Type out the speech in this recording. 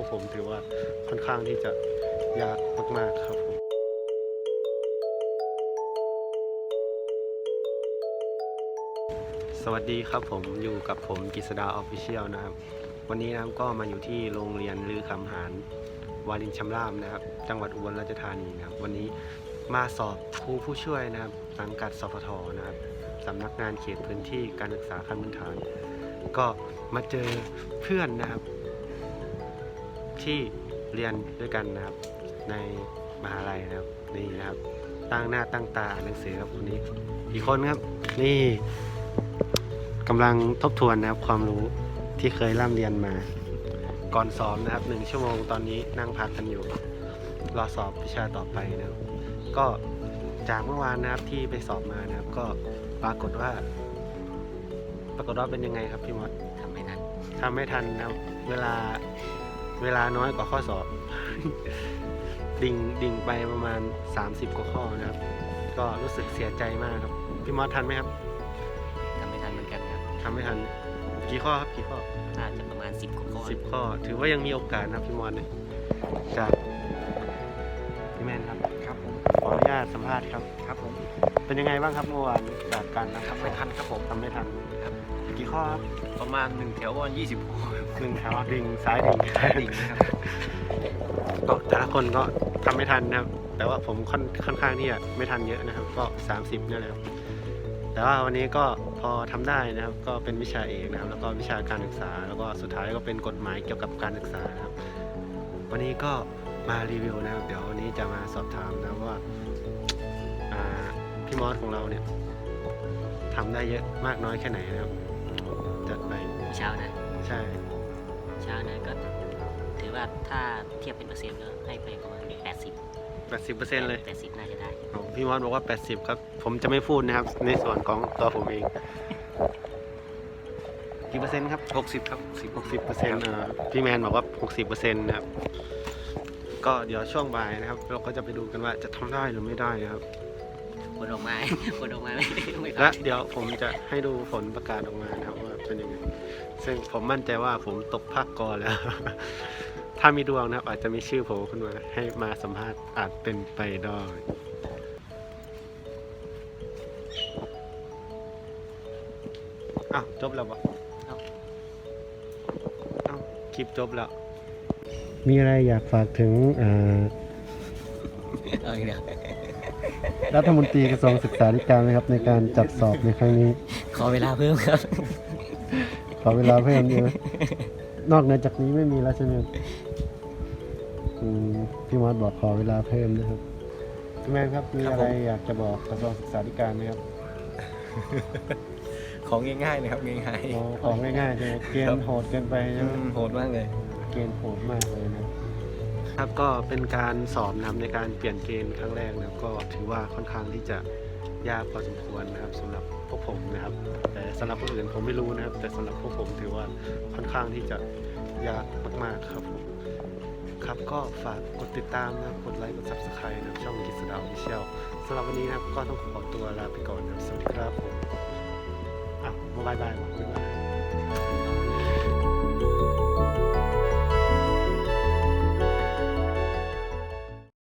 วกผมถือว่าค่อนข้างที่จะยากมากๆครับผมสวัสดีครับผมอยู่กับผมกิษดาออฟฟิเชียลนะครับ วันนี้นะครับก็มาอยู่ที่โรงเรียนลือคำหารวารินชำราบนะครับ จังหวัดอุบลราชธานีนะครับ วันนี้มาสอบครูผู้ช่วยนะครับ สังกัดสพทนะครับสำนักงานเขตพื้นที่การศึกษาขั้นพื้นฐาน ก็มาเจอเพื่อนนะครับ ที่เรียนด้วยกันนะครับ ในมหาลัยนะครับนี่นะครับ ตั้งหน้าตั้งตาอ่านหนังสือครับวันนี้ อีกคนครับนี่กำลังทบทวนนะครับความรู้ที่เคยร่ำเรียนมา ก่อนสอบนะครับหนึ่งชั่วโมงตอนนี้นั่งพักกันอยู่ รอสอบวิชาต่อไปนะครับ ก็จากเมื่อวานนะครับที่ไปสอบมานะครับ ก็ปรากฏว่า ปรากฏว่าเป็นยังไงครับพี่มดทำไม่ทันทำไม่ทันนะครับเวลา เวลาน้อยกว่าข้อสอบ ดิ่งดิ่งไปประมาณ 30 กว่าข้อนะครับ ก็รู้สึกเสียใจมากครับ พี่มอสทันไหมครับทำไม่ทันเหมือนกันครับทำไม่ทัน กี่ข้อครับกี่ข้อน่าจะประมาณ 10กว่าข้อสิบข้อ ถือว่ายังมีโอกาสนะครับพี่มอสเนี่ยจากพี่แมนครับ ครับผมขออนุญาตสัมภาษณ์ครับ ครับผม เป็นยังไงบ้างครับเมื่อวานจากการนับทำไม่ทันครับผม ทำไม่ทันครับ กี่ข้อครับประมาณหนึ่งแถวประมาณยี่สิบข้อหนึ่งแถวดิ่งซ้ายดิ่งดิ่งนะครับก็แต่ละคนก็ทำไม่ทันนะครับ แต่ว่าผมค่อนค่อนข้างที่จะไม่ทันเยอะนะครับ ก็ 30นี่แหละครับแต่ว่าวันนี้ก็พอทำได้นะครับ ก็เป็นวิชาเอกนะครับ แล้วก็วิชาการศึกษา แล้วก็สุดท้ายก็เป็นกฎหมายเกี่ยวกับการศึกษานะครับ วันนี้ก็มารีวิวนะครับ เดี๋ยววันนี้จะมาสอบถามนะครับว่าอ่าพี่มอสของเราเนี่ยทำได้เยอะมากน้อยแค่ไหนนะครับ จัดไป เช้านะ ใช่ เช้านะก็ถือว่าถ้าเทียบเป็นเปอร์เซ็นต์ก็ให้ไปประมาณ80 80%เลย80น่าจะได้ ของพี่มอสบอกว่า 80 ครับ ผมจะไม่พูดนะครับ ในส่วนของตัวผมเอง กี่เปอร์เซ็นต์ครับหกสิบครับสิบ60เปอร์เซ็นต์พี่แมนบอกว่า 60เปอร์เซ็นต์นะครับ ก็เดี๋ยวช่วงบ่ายนะครับ เราก็จะไปดูกันว่าจะทำได้หรือไม่ได้นะครับ ผลออกมา ผลออกมาไม่ไม่และผ่านเดี๋ยวผมจะให้ดูผลประกาศออกมานะครับว่า เป็นยังไงซึ่งผมมั่นใจว่าผมตกภาคกรแล้ว ถ้ามีดวงนะครับ อาจจะมีชื่อผมขึ้นมาให้มาสัมภาษณ์อาจเป็นไปได้อ้าวจบแล้วปะเอ้าเอ้าคลิปจบแล้ว มีอะไรอยากฝากถึงเอาอีกแล้วรัฐมนตรีกระทรวงศึกษาธิการนะครับ ในการจัดสอบในครั้งนี้ ขอเวลาเพิ่มครับ ขอเวลาเพิ่มดีไหมนอกเหนือจากนี้ไม่มีแล้วใช่ไหมอืมพี่มอสบอกขอเวลาเพิ่มนะครับพี่แมนครับมีอะไรอยากจะบอกกระทรวงศึกษาธิการไหมครับของง่ายๆนะครับง่ายโอ้ของง่ายๆใช่ไหมเกณฑ์โหดเกินไปๆใช่ไหมอืมโหดมากเลย เกณฑ์โหดมากเลยนะ ครับครับก็เป็นการสอบนะครับในการเปลี่ยนเกณฑ์ครั้งแรกนะครับก็ถือว่าค่อนข้างที่จะ ยากพอสมควรนะครับสำหรับพวกผมนะครับ แต่สำหรับคนอื่นผมไม่รู้นะครับ แต่สำหรับพวกผมถือว่าค่อนข้างที่จะยากมากๆครับผมครับก็ฝากกดติดตามนะครับกดไลค์กด subscribe นะครับช่องกิสดาวิเชียลสำหรับวันนี้นะครับก็ต้องขอตัวลาไปก่อนนะครับสวัสดีครับผมอะบ๊ายบายบ๊ายบาย